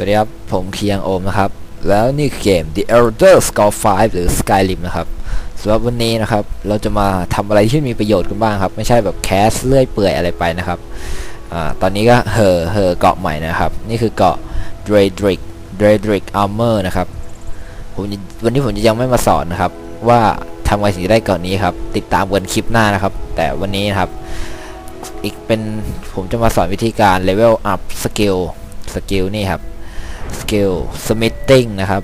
วัสดีครับ ผมเคียงโอมนะครับ แล้วนี่คือเกม The Elder Scrolls 5 หรือ Skyrim นะครับสำหรับวันนี้นะครับ เราจะมาทำอะไรที่มีประโยชน์กันบ้างครับ ไม่ใช่แบบแคสเลื่อยเปื่อยอะไรไปนะครับอ่าตอนนี้ก็เห่อเห่อเกาะใหม่นะครับ นี่คือเกาะ Dredrick Dredrick Armor นะครับผมวันนี้ผมจะยังไม่มาสอนนะครับ ว่าทำไงถึงจะได้เกาะนี้ครับ ติดตามกันคลิปหน้านะครับ แต่วันนี้นะครับ อีกเป็นผมจะมาสอนวิธีการ level up skill สกิลนี่ครับ สกิล smithing นะครับ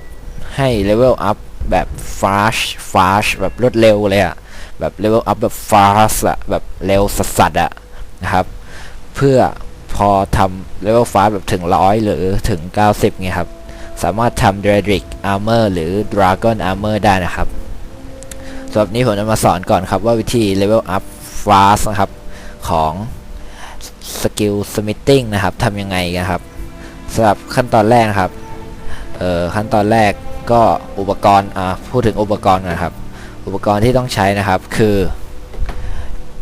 ให้ level up แบบ fast fast แบบรวดเร็วเลยอะแบบ level up แบบ fast อะแบบเร็วสัสๆอะนะครับ เพื่อพอทำ level fast แบบถึงร้อยหรือถึง 90ไงครับ สามารถทำ Dredrick Armor หรือ Dragon Armor ได้นะครับสำหรับนี้ผมจะมาสอนก่อนครับว่าวิธี level up fast นะครับ ของสกิล smithing นะครับทำยังไงกันครับ สำหรับขั้นตอนแรกนะครับเอ่อขั้นตอนแรกก็อุปกรณ์อ่าพูดถึงอุปกรณ์ก่อนครับ อุปกรณ์ที่ต้องใช้นะครับคือ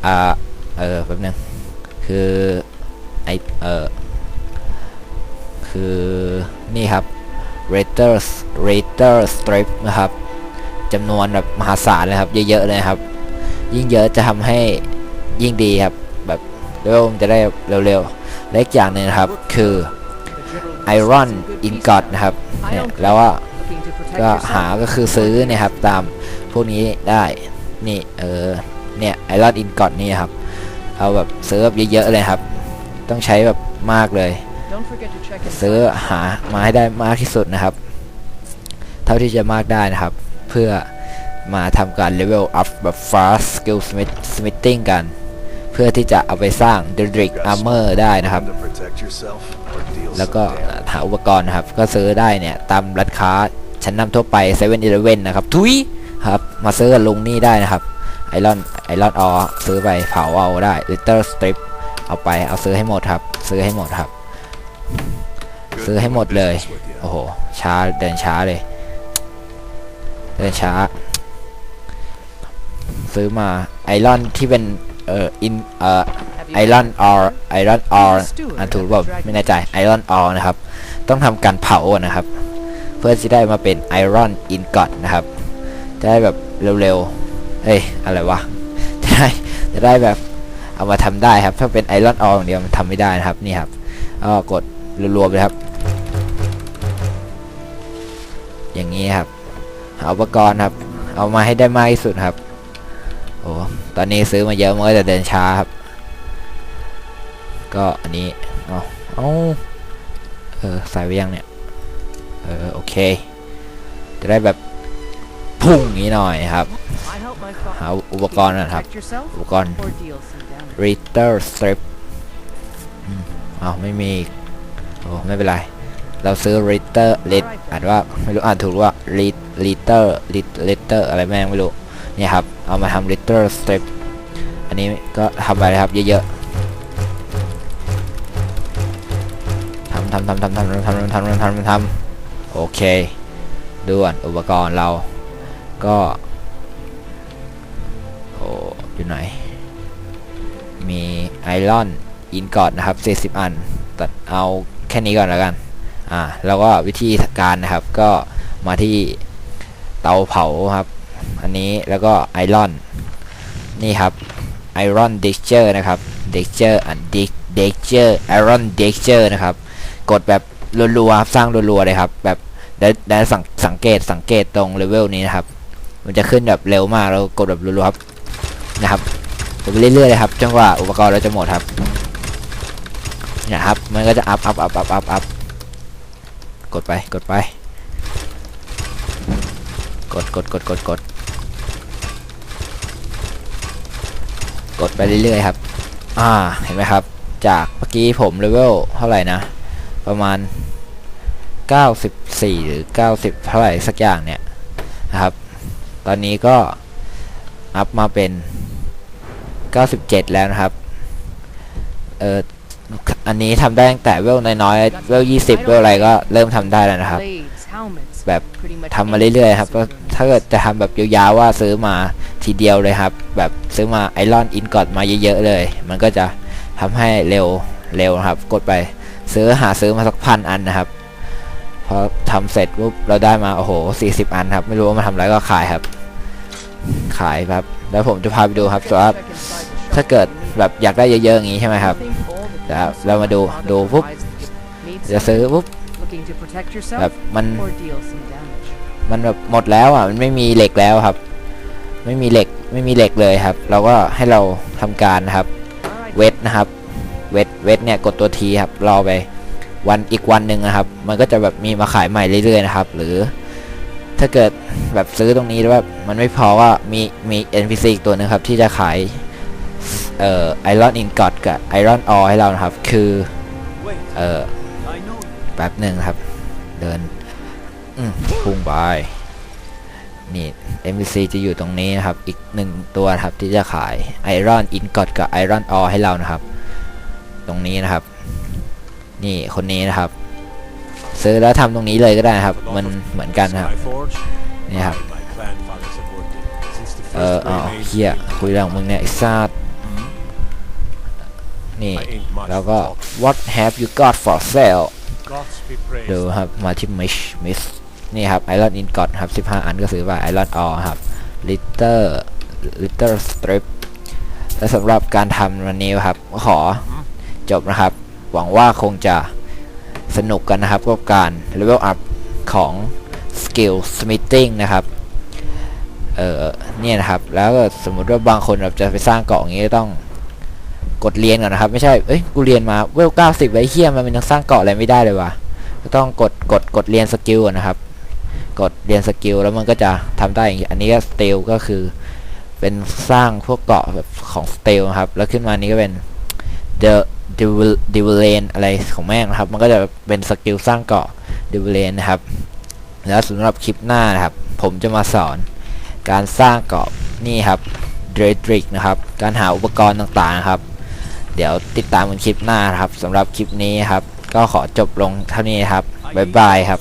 อ่าเออแป๊บนึงคือไอเออคือนี่ครับ r a t e r r a t e r strip นะครับจำนวนแบบมหาศาลเลยครับ เยอะๆเลยครับ ยิ่งเยอะจะทำให้ยิ่งดีครับ แบบเร็วจะได้เร็วๆและอีกอย่างหนึ่งครับคือ Iron Ingot นะครับเนี่ยแล้วว่าก็หาก็คือซื้อเนี่ยครับตามพวกนี้ได้นี่เออเนี่ย Iron Ingot นี่ครับเอาแบบซื้อแบบเยอะๆเลยครับ ต้องใช้แบบมากเลย ซื้อหามาให้ได้มากที่สุดนะครับ เท่าที่จะมากได้นะครับ เพื่อมาทำการ level up แบบ fast skill smith smithing กัน เพื่อที่จะเอาไปสร้าง Dredrick armor ได้นะครับ แล้วก็หาอุปกรณ์นะครับ ก็ซื้อได้เนี่ยตามร้านค้าชั้นนำทั่วไป7 e เ e ่ e อนะครับ ทุยครับ มาซื้อกับลุงนี่ได้นะครับไอรอนไอรอนออซื้อไปเผาเอาได้ Litter Strip เอาไปเอาซื้อให้หมดครับ ซื้อให้หมดครับ ซื้อให้หมดเลย โอ้โห ช้าเดินช้าเลย เดินช้า ซื้อมาไอรอนที่เป็นเอ่ออินเอ่อ ไอรอนออร์ไอรอนออร์อันถูกว่าไม่แน่ใจไอรอนออร์นะครับ ต้องทำการเผานะครับ เพื่อที่ได้มาเป็นไอรอนอินกอตนะครับ จะได้แบบเร็วๆเอ้ยอะไรวะจะได้จะได้แบบเอามาทำได้ครับ ถ้าเป็นไอรอนออร์อย่างเดียวมันทำไม่ได้นะครับนี่ครับก็กดรวมๆเลยครับ อย่างนี้ครับหาอุปกรณ์ครับ เอามาให้ได้มากที่สุดครับโอ้ตอนนี้ซื้อมาเยอะมันก็จะเดินช้าครับ ก็อันนี้เอาเอาเออใส่ไว้ยังเนี่ยเออโอเค จะได้แบบพุ่งงนี้หน่อยครับหาอุปกรณ์นะครับ อุปกรณ์ reader Strip อ้าวไม่มีโอ้ไม่เป็นไร เราซื้อ reader read อ่านว่าไม่รู้อ่านถูกว่า read reader read reader อะไรแม่งไม่รู้ เนี่ยครับ เอามาทำ reader strip อันนี้ก็ทำไปเลยครับเยอะๆ ทำทำทำทำทำทำทำทำทำทำโอเคด่วนอุปกรณ์เราก็โอ้อยู่ไหน มีไอรอนอินกอดนะครับ 40 อัน ตัดเอาแค่นี้ก่อนแล้วกัน อ่า แล้วก็วิธีการนะครับ ก็มาที่เตาเผาครับ อันนี้แล้วก็ไอรอน นี่ครับไอรอนเด็กเจอร์นะครับเด็กเจอร์อันเด็กเด็กเจอร์ไอรอนเด็กเจอร์นะครับ กดแบบรัวๆครับสร้างรัวๆเลยครับ แบบได้ได้สังสังเกตสังเกตตรงเลเวลนี้นะครับ มันจะขึ้นแบบเร็วมากแล้วกดแบบรัวๆครับนะครับกดไปเรื่อยๆเลยครับจนกว่าอุปกรณ์เราจะหมดครับเนี่ยครับมันก็จะอัพอัพอัพอัพอัพอัพกดไปกดไป กดกดกดกดกดกดไปเรื่อยๆครับ อ่า เห็นไหมครับ จากเมื่อกี้ผมเลเวลเท่าไหร่นะ ประมาณ 94 หรือ 90 เท่าไหร่สักอย่างเนี่ยนะครับ ตอนนี้ก็อัพมาเป็น 97 แล้วนะครับ เอออันนี้ทำได้ตั้งแต่เวลน้อยๆ เวล 20 เวลอะไรก็เริ่มทำได้แล้วนะครับ แบบทำมาเรื่อยๆครับ ก็ถ้าเกิดจะทำแบบยาวๆว่าซื้อมาทีเดียวเลยครับ แบบซื้อมาไอรอนอินกอดมาเยอะๆเลย มันก็จะทำให้เร็วเร็วนะครับ กดไป ซื้อหาซื้อมาสักพันอันนะครับพอทำเสร็จปุ๊บเราได้มาโอ้โห40อันครับ ไม่รู้ว่ามาทำอะไรก็ขายครับ ขายครับ แล้วผมจะพาไปดูครับสำหรับถ้าเกิดแบบอยากได้เยอะๆอย่างนี้ใช่ไหมครับเดี๋ยวเรามาดูดูปุ๊บจะซื้อปุ๊บแบบมันมันแบบหมดแล้วอะมันไม่มีเหล็กแล้วครับ ไม่มีเหล็กไม่มีเหล็กเลยครับ เราก็ให้เราทำการนะครับ เวทนะครับ เวทเวทเนี่ยกดตัวทีครับรอไปวันอีกวันหนึ่งนะครับ มันก็จะแบบมีมาขายใหม่เรื่อยๆนะครับ หรือถ้าเกิดแบบซื้อตรงนี้แล้วแบบมันไม่พอว่ามีมี NPC อีกตัวหนึงครับ ที่จะขายเอ่อไอรอนอินกอดกับไอรอนออให้เรานะครับ คือเอ่อแป๊บหนึ่งครับ เดินอืมพุ่งไปนี่ NPC จะอยู่ตรงนี้นะครับ อีกหนึ่งตัวครับที่จะขายไอรอนอินกอดกับไอรอนออให้เรานะครับ ตรงนี้นะครับ นี่คนนี้นะครับ ซื้อแล้วทำตรงนี้เลยก็ได้นะครับ มันเหมือนกันนะครับนี่ครับเอออ๋อเฮียคุยเรื่องมึงเนี่ยไอ้ซาดนี่ แล้วก็ what have you got for sale ดูครับ มาที่มิชมิสนี่ครับไอรอนอินกอดครับ 15 อันก็ซื้อไปไอรอนออครับลิเตอร์ลิเตอร์สตริปและสำหรับการทำวันนี้ครับก็ขอ จบนะครับ หวังว่าคงจะสนุกกันนะครับกับการเลเวลอัพของสกิลสมิ t ติ้งนะครับ เออเนี่ยนะครับ แล้วก็สมมติว่าบางคนแบบจะไปสร้างเกาะอย่างนี้ต้องกดเรียนก่อนนะครับ ไม่ใช่ เอ้ย กูเรียนมาเวล90ไว้เฮียมันยังสร้างเกาะอะไรไม่ได้เลยวะก็ต้องกด กด กดเรียนสกิลก่อนนะครับ กดเรียนสกิลแล้วมันก็จะทำได้อย่างนี้อันนี้ก็สเตลก็คือ เป็นสร้างพวกเกาะแบบของสเตลนะครับ แล้วขึ้นมานี้ก็เป็น the d e v e l a n อะไรของแม่งนะครับ มันก็จะเป็นสกิลสร้างเกาะดิวเลนนะครับ แล้วสำหรับคลิปหน้านะครับ ผมจะมาสอนการสร้างเกาะนี่ครับเดรดริกนะครับ การหาอุปกรณ์ต่างๆครับ เดี๋ยวติดตามกันคลิปหน้านะครับสำหรับคลิปนี้ครับ ก็ขอจบลงเท่านี้ครับ บ๊ายบายครับ